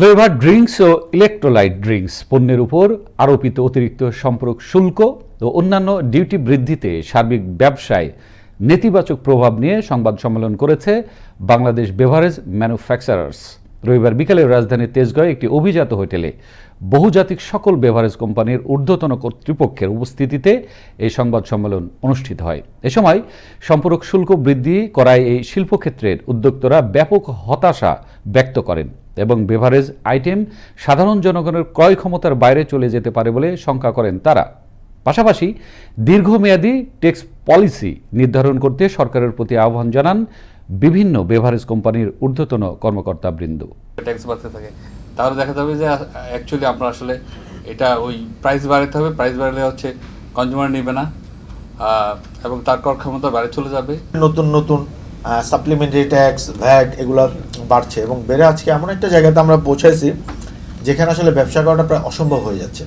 Flavour drinks ও electrolyte drinks পণ্যের উপর আরোপিত অতিরিক্ত সম্পর্ক শুল্ক ও অন্যান্য ডিউটি বৃদ্ধিতে সার্বিক ব্যবসায় নেতিবাচক প্রভাব নিয়ে সংবাদ সম্মেলন করেছে বাংলাদেশ বেভারেজ ম্যানুফ্যাকচারার্স রবিবার বিকেলে রাজধানীর তেজগাঁয়ে একটি অভিজাত হোটেলে বহুজাতিক সকল বেভারেজ কোম্পানির ঊর্ধ্বতন কর্তৃপক্ষের উপস্থিতিতে এই সংবাদ সম্মেলন অনুষ্ঠিত হয়। এ সময় সম্পর্ক শুল্ক বৃদ্ধি করায় এই শিল্পক্ষেত্রের উদ্যোক্তরা ব্যাপক হতাশা ব্যক্ত করেন। এবং বেভারেজ আইটেম সাধারণ জনগণের ক্রয় ক্ষমতার বাইরে চলে যেতে পারে বলে শঙ্কা করেন তারা। পাশাপাশি দীর্ঘমেয়াদী ট্যাক্স পলিসি নির্ধারণ করতে সরকারের প্রতি আহ্বান জানান বিভিন্ন বেভারেজ কোম্পানির ঊর্ধ্বতন কর্মকর্তাবৃন্দ। ট্যাক্স বাড়তে থাকে। তাহলে দেখা যাবে যে অ্যাকচুয়ালি আমরা আসলে এটা ওই প্রাইস বাড়াতে হবে। প্রাইস বাড়লে হচ্ছে কনজিউমার নেবে না। এবং তার কর ক্ষমতা বাইরে চলে যাবে। নতুন নতুন সাপ্লিমেন্টারি ট্যাক্স ভ্যাট এগুলো বাড়ছে এবং বেড়ে আজকে এমন একটা জায়গাতে আমরা পৌঁছেছি যেখানে আসলে ব্যবসা করাটা প্রায় অসম্ভব হয়ে যাচ্ছে।